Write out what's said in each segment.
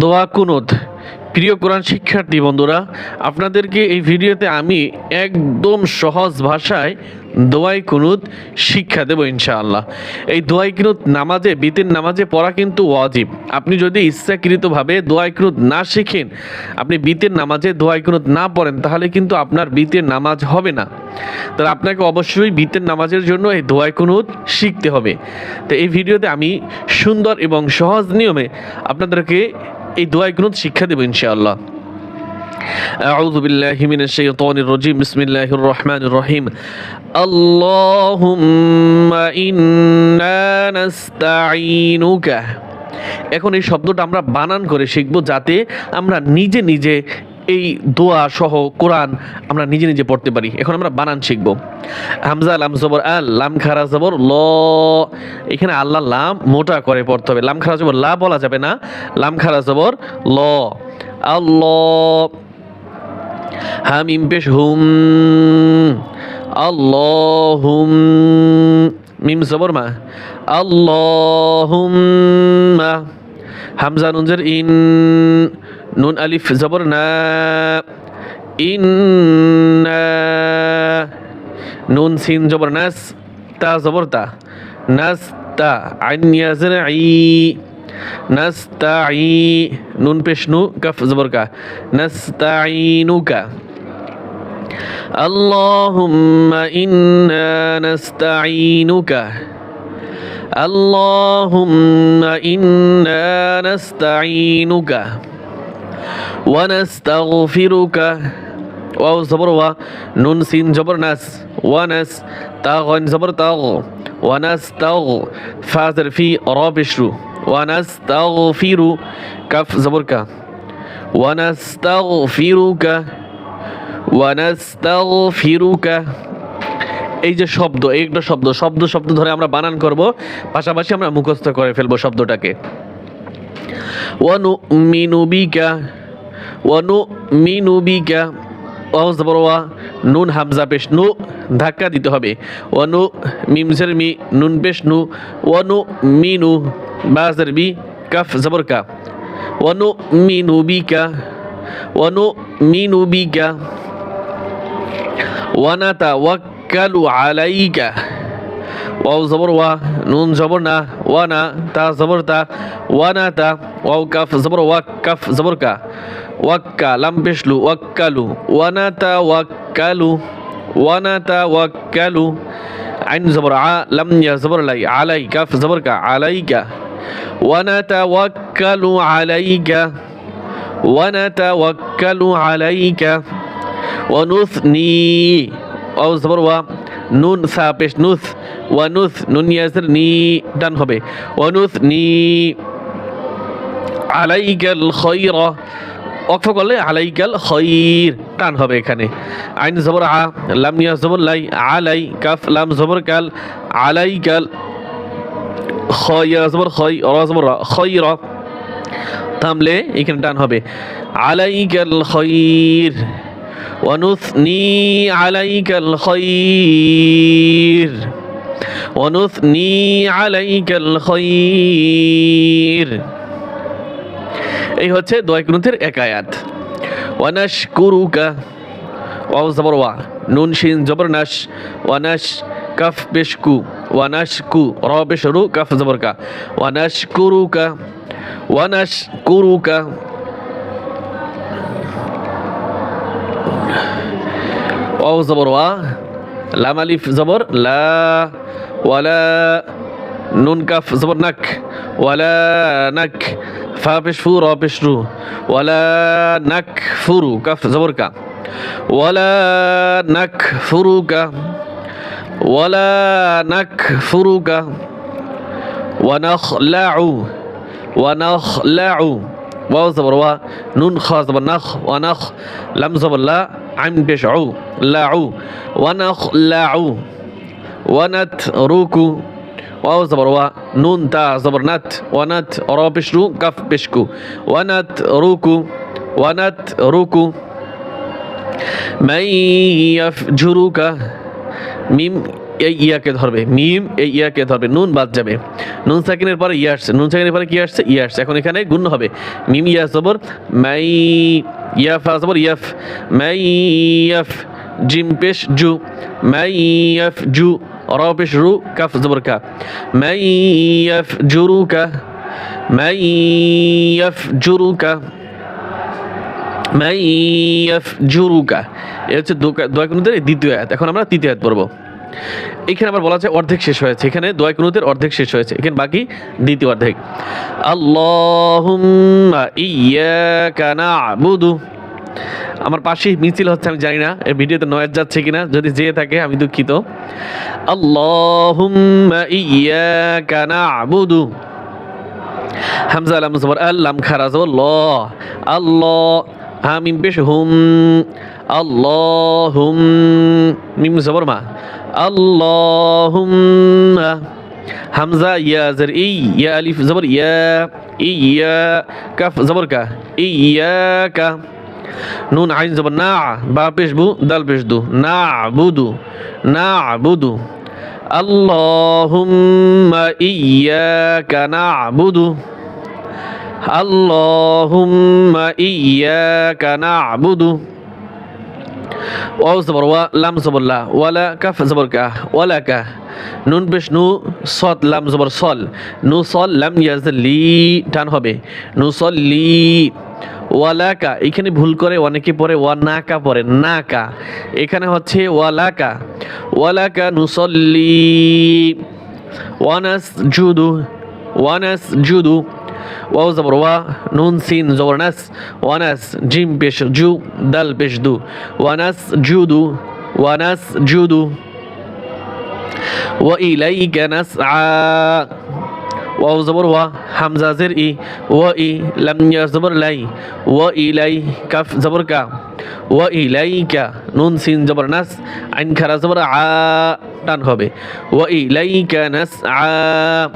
দোয়া কুনুত। প্রিয় কোরআন শিক্ষার্থী বন্ধুরা, আপনাদেরকে এই ভিডিওতে আমি একদম সহজ ভাষায় দোয়াই কুনুত শিক্ষা দেবো ইনশাআল্লাহ। এই দোয়াই কুনুত নামাজে, বিতের নামাজে পড়া কিন্তু ওয়াজিব। আপনি যদি ইচ্ছাকৃতভাবে দোয়াই কুনুত না শিখেন, আপনি বিতের নামাজে দোয়াই কুনুত না পড়েন, তাহলে কিন্তু আপনার বিতের নামাজ হবে না। তাহলে আপনাকে অবশ্যই বিতের নামাজের জন্য এই দোয়াই কুনুত শিখতে হবে। তো এই ভিডিওতে আমি সুন্দর এবং সহজ নিয়মে আপনাদেরকে এই দোয়াই কুনুত শিক্ষা দেবো ইনশাআল্লাহ أعوذ بالله من الشيطان الرجيم بسم الله الرحمن الرحيم اللهم إنا نستعينك এখন এই শব্দটা আমরা বানান করে শিখবো যাতে আমরা নিজে নিজে এই দোয়া সহ কোরআন আমরা নিজে নিজে পড়তে পারি। এখন আমরা বানান শিখব। হামজা, লাম জবর, আল, লাম খারা জবর, ল। এখানে আল্লাহ লাম মোটা করে পড়তে হবে। লাম খারা জবর, লা বলা যাবে না। লাম খারা জবর, ল। আল্লাহ হামিম পেশ হুম। আল্লাহুম। মিম জবর মা। আল্লাহুম্মা হামজা নুনজের ইন। নুন আলিফ জবর না ইন্না নুন সিন জবর নাস তা জবর তা নাস তা আইন ইয়াজের আই নাস্তাই নুন পেশ নু কাফ জবর কা নাস্তাইনুকা اللهم إنا نستعينك اللهم إنا نستعينك ওয়ানাস্তাগফিরুকা, ওয়াও জবর, ওয়া নুন, সিন জবর, নাস ওয়ানাস তাগন জবর, তাগ, ওয়ানাস্তাগ ফা জের ফি রা বিশরু ওয়ানাস্তাগফিরু, কাফ, জবর, কা, ওয়ানাস্তাগফিরুকা ওয়ানাস্তাগফিরুকা, এই যে শব্দ একটা শব্দ শব্দ শব্দ ধরে আমরা বানান করব, পাশাপাশি আমরা মুখস্থ করে ফেলব শব্দটাকে। ওয়ানু মিনুবিকা ওয়ানু মিনু বিকা অহস বড়োয়া নুন হামজা পেশ নু, ধাক্কা দিতে হবে। অনু মিমজের মি, নুন পেশ নু ওয়ানু মিনু বাজের বি কাফ জবর অনু ওয়ানু মিনু বিকা ওয়ানু মিনু বিকা ওয়ানাতা ওয়াক্কালু আলাইকা। ওয়াও জবর ওয়া, নুন জবর না, ওয়ানা তা জবর তা, ওয়ানা তা ওয়াও কাফ জবর ওয়া, কাফ জবরকা وكا لم بشلو وكلوا ونتوكلوا ونتوكلوا عين زبر ع لم يزبر لي علي كاف زبر كا عليك. ونتوكل عليك ونتوكل عليك. ونثني أو زبر و نون ثابش نث ونث نون يزر ني دان هبه ونثني عليك الخير আলাইকাল খৈর অক্ষ করলে আলাইকাল খৈর টান হবে এখানে আইন জবর আ লাম ইয়া জবর লাই আলাই কাফ লাম জবর কাল আলাইকাল খয়া জবর খই র জবর খৈর থামলে এখানে টান হবে আলাইকাল খৈর ونثني عليك الخير ونثني عليك الخير এই হচ্ছে দোয়া গ্রন্থের একায়াত ওয়ানাস কুরুকা ওয়াও জবর ওয়া, নুন শিন জবর নাস ওয়ানাস কাফ বেশকু ওয়ানাস কু র বেশরু, কাফ জবর কা। ওয়ানাস কুরুকা ওয়ানাস কুরুকা ওয়াও জবর ওয়া, লাম আলিফ জবর, লা, ওয়ালা, নুন কাফ জবর নাক, ওয়ালা নাক فابشفو بشرو. ولا نكفرو كف زبر كا ولا نكفرو كا ولا نكفرو كا ونخلع. ونخلع. واو زبر وا. نون خا زبر. نخ ونخ. لم زبر لا. عم بشعو. لاعو. ونخلع. روكو ওয়াও জবর ওয়া, নুন তা জবর নাত ওয়ানাত অর পেশরু কাফ পেশকু। ওয়ানাত রুকু ওয়ানাত রুকু। মাই ঝুরুকা মিম এই ইয়াকে ধরবে, মিম এই ইয়াকে ধরবে, নুন বাদ যাবে। নুন সাকিনের পরে ইয়ে আসছে, নুন সাকিনের পরে কি আসছে? ইয়ে আসছে। এখন এখানে গুণ হবে। মিম ইয়া জবর, মাই ইয়াফ জবর, ইয়াফ। মাই ইয়াফ জিম পেশ জু, মাই ইয়াফ জু। র পেশ রু কাফ জবর কা মাই ইয়াফ জুরুকা মাই ইয়াফ জুরুকা মাই ইয়াফ জুরুকা এ হচ্ছে দোয়া কুনুদের দ্বিতীয় আয়াত এখন আমরা তৃতীয় আয়াত পড়ব। এখানে আবার বলা আছে অর্ধেক শেষ হয়েছে। এখানে দোয়া কুনুতের অর্ধেক শেষ হয়েছে। এখানে বাকি দ্বিতীয় অর্ধেক। আল্লাহুম্মা ইয়্যাকা না'বুদু। আমার পাশেই মিছিল হচ্ছে, আমি জানি না, এই ভিডিওতে নয়েজ যাচ্ছে কিনা, যদি যেয়ে থাকে, আমি দুঃখিত। আল্লাহুম্মা ইয়্যাকা না'বুদু। হামজা, লাম জবর আল, লাম খারা জবর ল। আল্লাহ হা মিম পেশ, হুম। আল্লাহুম মিম জবর মা। আল্লাহুম্মা, হামজা, ইয়া, জের, ই, ইয়া, আলিফ জবর ইয়া ইয়া, কাফ জবর কা ইয়াকা নুন আইন জবর না বা পেশ বু দাল পেশ দু না বুদু না বুদু আল্লাহুম্মা ইয়াকা না'বুদু আল্লাহুম্মা ইয়াকা না'বুদু ওয়াও জবর ওয়া লাম জবর লা ওয়ালা কাফ জবর কা ওয়ালা কা নুন পেশ নু সদ লাম জবর সল নু সল লাম ইয়াজ লি টান হবে নু সল লি ওয়ালাকা, এখানে ভুল করে অনেকে পরে ওয়া নাকা পরে নাকা। এখানে হচ্ছে ওয়ালাকা। ওয়ালাকা নুসল্লি ওয়ানাস জুদু ওয়ানাস জুদু ওয়াও জবর, ওয়া, নুন, সিন, জবর, নাস, ওয়ানাস, জিম, পেশ, জু, দাল, পেশ, দু। ওয়ানাস জুদু ওয়ানাস জুদু ওয়া ইলাইকা, নাসআ। واو زبر و حمزة زر إي و إي لم يزبر لي وإلي كف زبر كا وإليك نون سين زبر نس عين خرا زبر ع টান হবে وإليك نسعى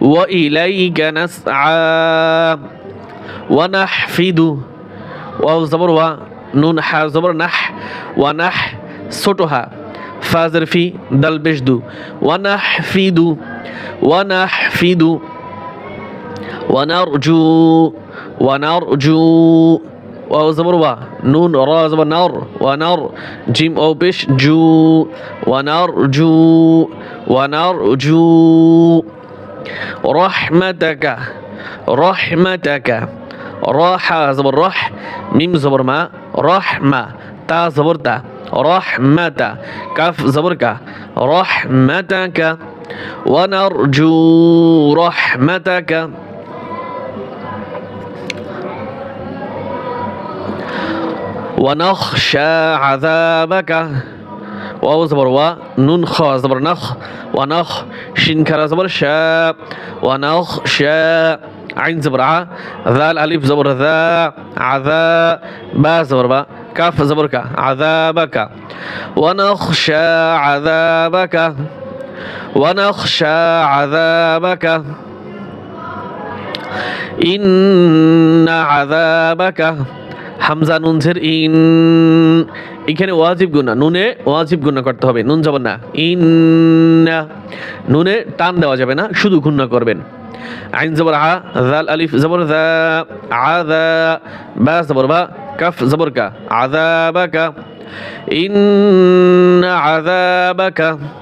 وإليك نسعى ونحفد واو زبر و নুন হা জবর নাহ ওয়ানাহ ছোট হা ফাজর ফি দাল বেশ দু ওয়ানাহ ফিদু ওয়ানাহ ফিদু ওয়ানারজু ওয়ানারজু ওয়াও জবর ওয়া নুন র জবর নার ওয়ানার জিম ও পেশ জু ওয়ানারজু ওয়ানারজু রহমাতাকা রহমাতাকা রহা জবর রহ মিম জবর মা রহমা তা জবর তা রহমাতা কাফ জবর কা রহমাতাকা ونرجو رحمتك. ونخشى عذابك. واو زبر و نون خا زبر نخ. ونخ شين كرا زبر شا ونخ شا عين زبر ع ذال ألف زبر ذا. عذا با زبر با كاف زبر كا. عذابك. ونخشى عذابك. ونخشى عذابك إن عذابك হামজা নুন ঝের ইন এখানে ওয়াজিব গুণা নুনে ওয়াজিব গুণা করতে হবে নুন যাবেন না ইন নুনে টান দেওয়া যাবে না শুধু গুণা করবেন আইন জবর আ জাল আলিফ জবর দা আ দা বা জবর বা কাফ জবর কা আযাবাকা ইন আযাবাকা ইন আযাবাকা বা লামজের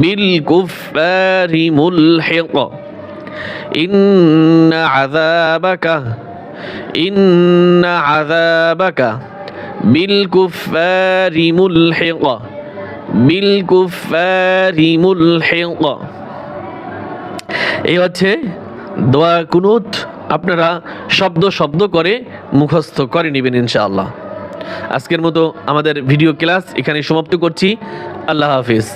বিল কুফারি মূল হে إن عذابك إن عذابك بالكفار ملحق بالكفار ملحق এই হচ্ছে দোয়া কুনুত আপনারা শব্দ শব্দ করে মুখস্থ করে নেবেন ইনশাআল্লাহ আজকের মতো আমাদের ভিডিও ক্লাস এখানে সমাপ্ত করছি আল্লাহ হাফিজ